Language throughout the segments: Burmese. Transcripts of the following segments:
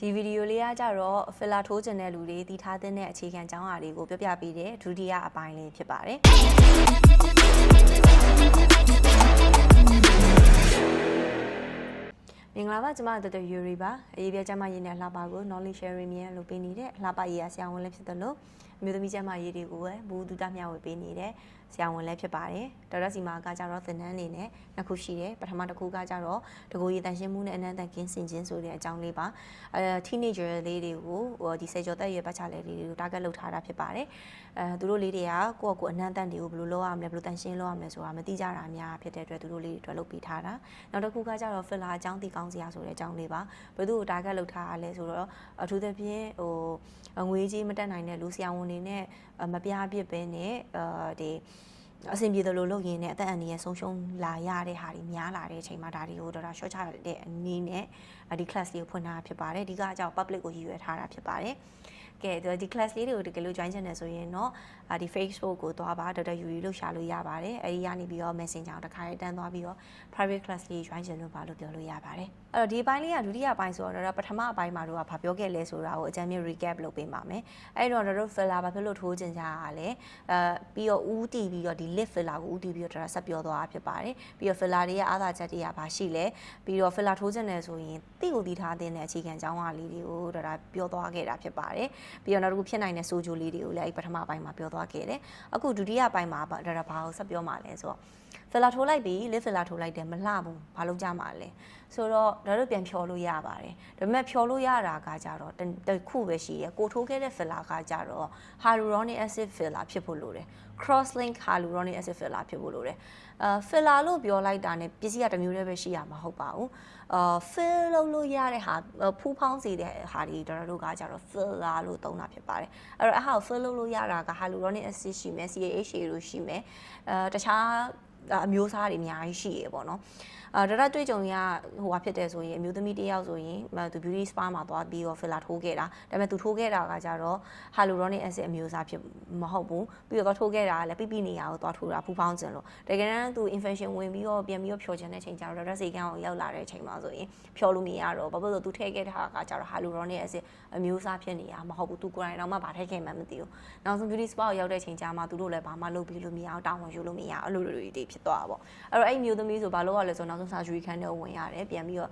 ဒီဗီဒီယိုလေးကကြတော့ဖီလာထိုးကျင်တဲ့လူတွေတည်ထားတဲ့အခြေခံကျောင်းအားတွေကိုပြောပြပေးတဲ့ဒုတိယအပိုင်းလေးဖြစ်ပါတယ်မင်္ဂလာပါကျွန်မတော်တော်ယူရီပါအရေးပြကျမရေးနဲ့လှပါကို knowledge sharing မြန်လုပ်ပေးနေတဲ့လှပရေးရဆရာဝန်လည်းဖြစ်တယ်လို့အမျိုးသမီးကျမရေးတွေကိုပဲဘူးတူတမျှဝေပေးနေတဲ့ဆရာဝန်လည်းဖြစ်ပါတယ်ဒေါက်တာစီမာကကြတော့သင်တန်းနေနဲ့နှစ်ခုရှိတယ်ပထမတစ်ခုကကြတော့တကူရည်တန်ရှင်းမှုနဲ့အနန္တကင်းစင်ခြင်းဆိုတဲ့အကြောင်းလေးပါအဲ teenager လေးတွေကိုဟိုဒီစေကျော်သက်ရွယ်ပတ်ချလေးတွေကို target လုပ်ထားတာဖြစ်ပါတယ်အဲသူတို့လေးတွေကကိုယ့်ကိုယ်အနန္တတွေကိုဘယ်လိုလုပ်ရမလဲဘယ်လိုတန်ရှင်းလုပ်ရမလဲဆိုတာမသိကြတာအများဖြစ်တဲ့အတွက်သူတို့လေးတွေအတွက်လုပ်ပေးထားတာနောက်တစ်ခုကကြတော့ filler အကြောင်းသိကောင်းစရာဆိုတဲ့အကြောင်းလေးပါဘယ်သူ့ကို target လုပ်ထားရလဲဆိုတော့အထူးသဖြင့်ဟိုငွေကြီးမတက်နိုင်တဲ့လူဆရာဝန်တွေနဲ့မပြားပြစ်ပဲနဲ့အဲဒီအဆင်ပြေတယ်လို့လုပ်ရင်းနဲ့အသက်အန္တရာယ်ဆုံးရှုံးလာရတဲ့ဟာတွေများလာတဲ့အချိန်မှာဒါတွေကိုတော့ short ချတဲ့အနေနဲ့ဒီ class လေးကိုဖွင့်ထားဖြစ်ပါတယ်အဓိကအကြောင်း public ကိုရည်ရွယ်ထားတာဖြစ်ပါတယ်ကဲဒီ class လေးတွေကိုတကယ်လို့ join ချင်တယ်ဆိုရင်တော့ဒီ Facebook ကိုသွားပါဒေါက်တာယူရီလို့ရှာလို့ရပါတယ်အဲဒီကနေပြီးတော့ Messenger တခါရေးတန်းသွားပြီးတော့ private class လေး join ချင်လို့ပါလို့ပြောလို့ရပါတယ်အဲ့တော့ဒီအပိုင်းလေးကဒုတိယအပိုင်းဆိုတော့ပထမအပိုင်းမှာတော့ဗာပြောခဲ့လဲဆိုတာကိုအကြမ်းမြင့် recap လုပ်ပေးပါမယ်အဲ့တော့တို့ filler ဘာဖြစ်လို့ထိုးချင်ကြရလဲအဲပြီးတော့ဦးတည်ပြီးတော့ဒီ lip filler ကိုဦးတည်ပြီးတော့ဒါဆက်ပြောသွားတာဖြစ်ပါတယ်ပြီးတော့ filler တွေရဲ့အားသာချက်တွေကဘာရှိလဲပြီးတော့ filler ထိုးချင်တယ်ဆိုရင်တိကိုတည်ထားတဲ့အခြေခံကြောင်းအားလေးတွေကိုဒါပြောသွားခဲ့တာဖြစ်ပါတယ်ပြီးတော့နောက်တစ်ခုဖြစ်နိုင်တဲ့ဆိုဂျိုလေးတွေကိုလည်းအဲ့ပထမပိုင်းမှာပြောသွားခဲ့တယ်အခုဒုတိယပိုင်းမှာဒါဒါဘာကိုဆက်ပြောမှာလဲဆိုတော့ ဖီလာထိုးလိုက်ပြီလစ်ဖီလာထိုးလိုက်တယ်မလှဘူးဘာလို့ကြမှာလဲဆိုတော့ဒါတို့ပြန်ဖြော်လို့ရပါတယ်ဒါပေမဲ့ဖြော်လို့ရတာကကြတော့တခုပဲရှိရယ်ကိုထိုးခဲ့တဲ့ဖီလာကကြတော့ hyaluronic acid filler ဖြစ်ဖို့လိုတယ် cross link hyaluronic acid filler ဖြစ်ဖို့လိုတယ်အာ filler လို့ပြောလိုက်တာ ਨੇ ပစ္စည်းကတစ်မျိုးတည်းပဲရှိရမှာဟုတ်ပါဘူးအာ fill လုပ်လို့ရတဲ့ဟာဖူးဖောင်းစေတဲ့ဟာတွေတော်တော်တို့ကကြတော့ filler လို့သုံးတာဖြစ်ပါတယ်အဲ့တော့အဟာကို fill လုပ်လို့ရတာက hyaluronic acid ရှိမယ် CAH တို့ရှိမယ်အဲတခြား အမျိုးအစားတွေအများကြီးရှိရေပေါ့နော် အာဒါတော့တွေ့ကြုံရဟိုဟာဖြစ်တယ်ဆိုရင်အမျိုးသမီးတယောက်ဆိုရင်သူ beauty spa မှာသွားပြီးတော့ filler ထိုးခဲ့တာဒါပေမဲ့သူထိုးခဲ့တာကကြတော့ hyaluronic acid အမျိုးအစားဖြစ်မဟုတ်ဘူးပြီးတော့ထိုးခဲ့တာကလည်းပြပြနေရကိုသွားထိုးတာဖူးဖောင်းခြင်းလို့တကယ်တမ်းသူ infection ဝင်ပြီးတော့ပြန်ပြီးတော့ဖြောခြင်းတဲ့ချိန်ကျတော့ dress ကန်ကိုရောက်လာတဲ့ချိန်မှာဆိုရင်ဖြောလို့မရတော့ဘာဖြစ်လို့သူထည့်ခဲ့တာကကြတော့ hyaluronic acid အမျိုးအစားဖြစ်နေတာမဟုတ်ဘူးသူကိုယ်တိုင်တော့မှဗာထည့်ခဲ့မှမသိဘူးနောက်ဆုံး beauty spa ကိုရောက်တဲ့ချိန်ကျမှသူတို့လည်းဘာမှလုပ်ပြီးလို့မရအောင်တောင်းဝန်ယူလို့မရအဲ့လိုလိုတွေဖြစ်သွားတာပေါ့အဲ့တော့အဲ့မျိုးသမီးဆိုဘာလို့ရလဲဆိုတော့နောက်ဆုံး surgery ခန်းထဲဝင်ရတယ်ပြန်ပြီးတော့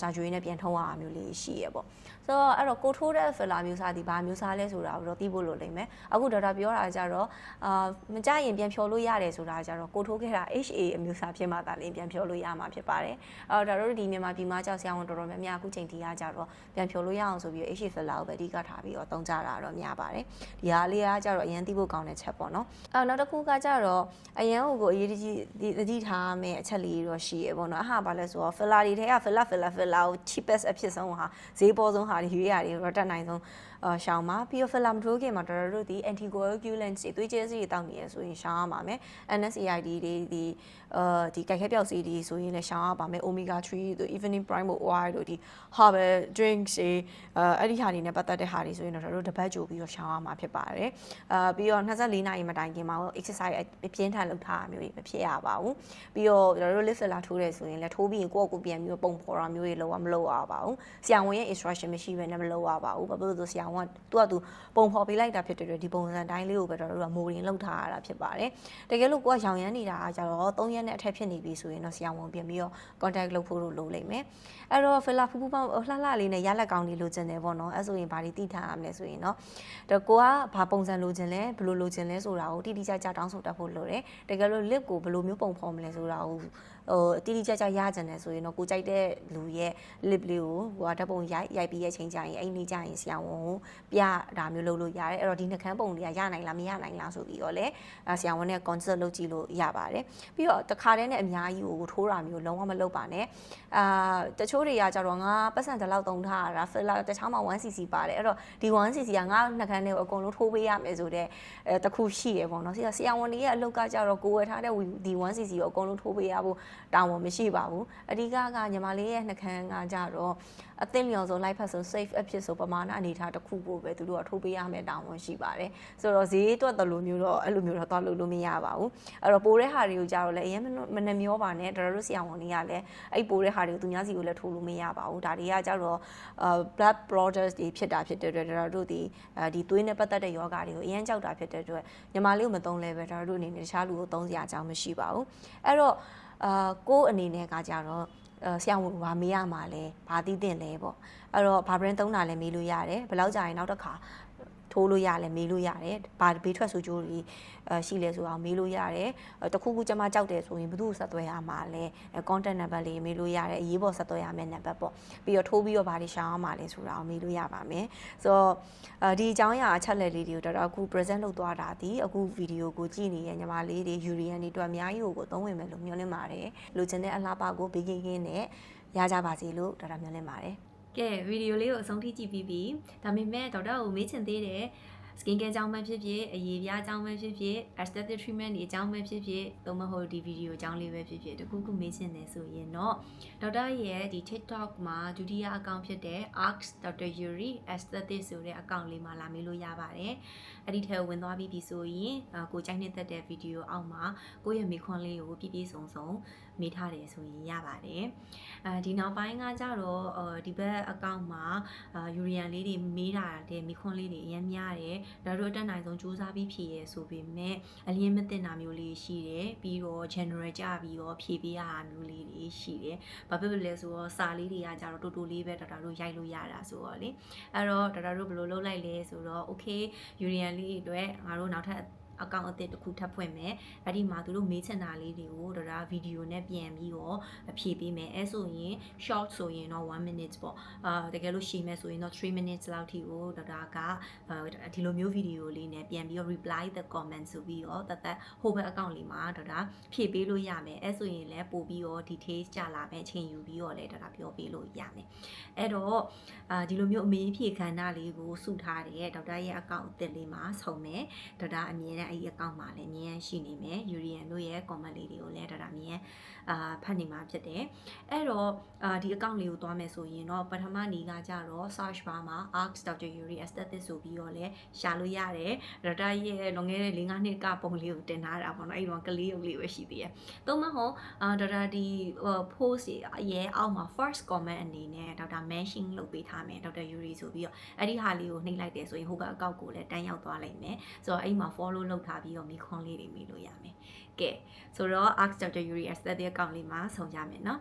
surgery နဲ့ပြန်ထုံးရတာမျိုးလေးရှိရပေါ့ဆိုတော့အဲ့တော့ကိုထိုးတဲ့ filler မျိုးစားဒီဘာမျိုးစားလဲဆိုတာတော့သိဖို့လိုလိမ့်မယ်အခုဒေါက်တာပြောတာကြတော့အာမကြရင်ပြန်ဖြော်လို့ရတယ်ဆိုတာကြတော့ကိုထိုးခဲ့တာ HA အမျိုးစားဖြစ်မှသာလင်းပြန်ဖြော်လို့ရမှာဖြစ်ပါတယ်အဲ့တော့ဒါတို့ဒီမြန်မာပြည်မှာကြောက်ဆရာဝန်တော်တော်များများအခုချိန်ထိရကြတော့ပြန်ဖြော်လို့ရအောင်ဆိုပြီး HA filler ကိုပဲအဓိကထားပြီးတော့သုံးကြတာတော့များပါတယ်ဒီဟာလေးကကြတော့အရင်သိဖို့ကောင်းတဲ့ချက်ပေါ့နော်အဲ့နောက်တစ်ခုကကြတော့အရင်ဟိုကိုအရေးကြီးသတိထားမယ်အချက်လေးတော့ရှိရပေါ့နော်အဟာဘာလဲဆိုတော့ filler တွေထဲက filler filler filler ကို cheapest အဖြစ်ဆုံးဟာဈေးပေါ်ဆုံးဟာတွေရွေးရတယ်တော့တက်နိုင်ဆုံးအာ ရှောင်းပါပြီးတော့ film ထိုးခင်မှာတော်တော်တို့ဒီ anticoagulant တွေသွေးကြဲစီတွေတောက်နေရဆိုရင်ရှောင်းရပါမယ် NSAID တွေဒီအာဒီကြိုက်ခဲပြောက်စီတွေဆိုရင်လည်းရှောင်းရပါမယ် omega 3တို့ evening prime oil တို့ဒီ herbal drinks တွေအာအဲ့ဒီဟာတွေနဲ့ပတ်သက်တဲ့ဟာတွေဆိုရင်တော့တို့တပတ်ကြိုပြီးတော့ရှောင်းရမှာဖြစ်ပါတယ်အာပြီးတော့24နာရီမတိုင်ခင်မှာ exercise ပြင်းထန်လုပ်ထားတာမျိုးတွေမဖြစ်ရပါဘူးပြီးတော့တို့ lift filler ထိုးတယ်ဆိုရင်လည်းထိုးပြီးရင်ကိုယ့်ကိုယ်ပြန်ပြီးပုံဖော်တာမျိုးတွေလုံးဝမလုပ်ရပါဘူးဆရာဝန်ရဲ့ instruction မရှိဘဲနဲ့မလုပ်ရပါဘူးဘာဖြစ်လို့လဲဆိုဆရာဝန်ကသူကသူပုံဖော်ပေးလိုက်တာဖြစ်တဲ့အတွက်ဒီပုံစံတိုင်းလေးကိုပဲတော့တို့ကမိုးရင်လောက်ထားရတာဖြစ်ပါတယ်တကယ်လို့ကိုကရောင်ရမ်းနေတာကကြတော့3ရက်နဲ့အထက်ဖြစ်နေပြီဆိုရင်တော့ဆရာဝန်ပြင်ပြီးတော့ contact လုပ်ဖို့လိုလိမ့်မယ်အဲ့တော့ filler ဖူးဖူးပေါင်းလှလှလေးနဲ့ရလက်ကောင်းလေးလိုချင်တယ်ပေါ့နော်အဲ့ဆိုရင်ဘာတွေသိထားရမလဲဆိုရင်တော့တော့ကိုကဘာပုံစံလိုချင်လဲဘယ်လိုလိုချင်လဲဆိုတာကိုတိတိကျကျတောင်းဆိုတတ်ဖို့လိုတယ်တကယ်လို့ lip ကိုဘယ်လိုမျိုးပုံဖော်မလဲဆိုတာကိုဟိုတိတိကျကျရကြတယ်ဆိုရင်တော့ကိုကြိုက်တဲ့လူရဲ့ lip လေးကိုဟိုကဓာတ်ပုံရိုက်ရိုက်ပြီးရဲ့ချိန်ကြရင်အဲ့ဒီကြရင်ဆရာဝန်ကိုပြဒါမျိုးလုပ်လို့ရတယ်အဲ့တော့ဒီနှကန်းပုံတွေကရနိုင်လားမရနိုင်လားဆိုပြီးတော့လေဆရာဝန်နဲ့ consult လုပ်ကြည့်လို့ရပါတယ်ပြီးတော့တခါတည်းနဲ့အများကြီးကိုထိုးတာမျိုးလုံးဝမလုပ်ပါနဲ့အာတချို့တွေကကြတော့ငါပတ်စံတလောက်တုံထားတာ filler တခြားမှာ 1cc ပါတယ်အဲ့တော့ဒီ 1cc ကငါနှကန်းတွေကိုအကုန်လုံးထိုးပေးရမယ်ဆိုတော့အဲတခုရှိရပေါ့နော်ဆရာဆရာဝန်တွေရဲ့အလုပ်ကကြတော့ကိုယ်ဝယ်ထားတဲ့ဒီ 1cc ကိုအကုန်လုံးထိုးပေးရဖို့တောင်းဝန်မရှိပါဘူးအဓိကကညီမလေးရဲ့နှခန်းကကြတော့ အသင့်လျော်ဆုံး live ဖတ်ဆုံး safe အဖြစ်ဆိုပမာဏအနေထားတစ်ခုပို့ပဲသူတို့ကထိုးပေးရမယ်တောင်းဝန်ရှိပါတယ်ဆိုတော့ဈေးတွက်တယ်လို့မျိုးတော့အဲ့လိုမျိုးတော့သွားလို့လို့မရပါဘူးအဲ့တော့ပိုးတဲ့ဟာတွေကိုကြတော့လည်းအရင်မနှမျောပါနဲ့တော်တော်တို့ဆရာဝန်တွေကလည်းအဲ့ပိုးတဲ့ဟာတွေကိုသူများစီကိုလည်းထိုးလို့မရပါဘူးဒါတွေကကြတော့အာ blood products တွေဖြစ်တာဖြစ်တဲ့အတွက်တော်တော်တို့ဒီဒီသွေးနဲ့ပတ်သက်တဲ့ယောဂတွေကိုအရင်ကြောက်တာဖြစ်တဲ့အတွက်ညီမလေးကိုမသုံးလဲပဲတော်တော်တို့အနေနဲ့တခြားလူကိုသုံးစရာအကြောင်းမရှိပါဘူးအဲ့တော့အာကိုယ်အနေနဲ့ကကြတော့အဲ ဆရာဝန်ကမေးရမှာလဲဘာသိတင်လဲပေါ့အဲ့တော့ဘာ brand သုံးတာလဲမေးလို့ရတယ်ဘယ်လောက်ကြာရင်နောက်တစ်ခါ ထိုးလို့ရလဲမေးလို့ရတယ်ဘာဘေးထွက်ဆိုကြိုးတွေအဲရှိလဲဆိုအောင်မေးလို့ရတယ်တခုခုကျမကြောက်တယ်ဆိုရင်ဘယ်သူ့ကိုဆက်သွယ်ရမှာလဲ contact number လေးမေးလို့ရတယ်အရေးပေါ်ဆက်သွယ်ရမယ့် number ပေါ့ပြီးတော့ထိုးပြီးတော့ဘာတွေရှောင်းရမှာလဲဆိုတာကိုမေးလို့ရပါမယ်ဆိုတော့အဲဒီအကြောင်းအရာအချက်လက်လေးတွေကိုတော်တော်အခု present လုပ်သွားတာဒီအခုဗီဒီယိုကိုကြည့်နေတဲ့ညီမလေးတွေ Urian တွေအတွက်အများကြီးကိုသုံးဝင်မယ်လို့မျှော်လင့်ပါတယ်လိုချင်တဲ့အလားပါကိုဘေးကင်းကင်းနဲ့ရကြပါစေလို့တော်တော်မျှော်လင့်ပါတယ် ကဲဗီဒီယိုလေးကိုအဆုံးထိကြည့်ပြီးပြီဒါပေမဲ့ဒေါက်တာကိုမေးချင်သေးတယ် skin care အကြောင်းပဲဖြစ်ဖြစ်အရေးပြားအကြောင်းပဲဖြစ်ဖြစ် aesthetic treatment တွေအကြောင်းပဲဖြစ်ဖြစ်သို့မဟုတ်ဒီဗီဒီယိုအကြောင်းလေးပဲဖြစ်ဖြစ်တခုခုမေးချင်တယ်ဆိုရင်တော့ဒေါက်တာရဲ့ဒီ TikTok မှာဒုတိယအကောင့်ဖြစ်တဲ့ arcs dr yuri aesthetic ဆိုတဲ့အကောင့်လေးမှာလာမေးလို့ရပါတယ်အဲ့ဒီထဲကိုဝင်သွားပြီးပြီဆိုရင်အာကိုကြိုက်နှစ်သက်တဲ့ဗီဒီယိုအောက်မှာကိုယ့်ရဲ့မိခွန်းလေးကိုပြည့်ပြည့်စုံစုံမေးထားတယ်ဆိုရင်ရပါတယ်အဲဒီနောက်ပိုင်းကကြတော့အာဒီဘက်အကောင့်မှာအာယူရီယန်လေးတွေမေးတာတဲ့မိခွန်းလေးတွေအများများတယ်ဒါတို့အတက်နိုင်ဆုံးစူးစမ်းပြီးဖြည့်ရဲဆိုပေမဲ့အလင်းမသိတာမျိုးလေးရှိတယ်ပြီးတော့ general ကြပြီးတော့ဖြည့်ပေးရတာမျိုးလေးတွေရှိတယ်ဘာဖြစ်လို့လဲဆိုတော့စာလေးတွေကကြတော့တူတူလေးပဲဒေါက်တာတို့ရိုက်လို့ရတာဆိုတော့လေအဲ့တော့ဒေါက်တာတို့ဘယ်လိုလုပ်လိုက်လဲဆိုတော့ okay ယူရီယန်လေးတွေအတွက်ငါတို့နောက်ထပ် အကောင့်အသစ်တစ်ခုထပ်ဖွင့်မယ်အဲ့ဒီမှာသူတို့မေးချင်တာလေးတွေကိုဒေါ်တာဗီဒီယိုနဲ့ပြန်ပြီးတော့အဖြေပေးမယ်အဲဆိုရင် short ဆိုရင်တော့1 minute ပေါ့အာတကယ်လို့ရှည်မဲ့ဆိုရင်တော့3 minutes လောက်ထိကိုဒေါက်တာကဒီလိုမျိုးဗီဒီယိုလေးနဲ့ပြန်ပြီးတော့ reply the comment ဆိုပြီးတော့တသက်ဟိုဘက်အကောင့်လေးမှာဒေါက်တာဖြည့်ပေးလို့ရမယ်အဲဆိုရင်လည်းပို့ပြီးတော့ details ကြလာမယ်အချိန်ယူပြီးတော့လည်းဒေါက်တာပြောပေးလို့ရမယ်အဲ့တော့အာဒီလိုမျိုးအမေးဖြည့်ခန္ဓာလေးကိုစုထားတဲ့ဒေါက်တာရဲ့အကောင့်အသစ်လေးမှာဆုံမယ်ဒေါက်တာအမြင်နဲ့အဲ့ဒီအကောင့်မှာလည်းအမြင်ရှိနေမယ်ယူရီယန်တို့ရဲ့ comment လေးတွေကိုလည်းဒေါက်တာမြင်အာဖတ်နေမှာဖြစ်တယ်အဲ့တော့အာဒီအကောင့်လေးကိုသွားမယ်ဆိုရင်တော့ပထမနေကကြတော့ search bar မှာ arcs dr yuri aesthetic ဆိုပြီးတော့လည်းရှာလို့ရတယ်ဒေါက်တာရဲ့လွန်ခဲ့တဲ့၄၅နှစ်ကပုံလေးကိုတင်ထားတာပေါ့နော်အဲ့တော့ကလေးရုပ်လေးပဲရှိသေးတယ်သို့မဟုတ်အာဒေါက်တာဒီ post ရဲ့အောက်မှာ first comment အနေနဲ့ဒေါက်တာ mention လုပ်ပေးထားမယ်ဒေါက်တာ yuri ဆိုပြီးတော့အဲ့ဒီဟာလေးကိုနှိပ်လိုက်တယ်ဆိုရင်ဟိုဘက်အကောင့်ကိုလည်းတန်းရောက်သွားလိမ့်မယ်ဆိုတော့အဲ့မှာ follow လုပ်ထားပြီးတော့မိခွန်းလေးတွေမိလို့ရမယ်ကဲဆိုတော့ arcs dr yuri aesthetic အကောင့်လေးမှာဆုံကြမယ်နော်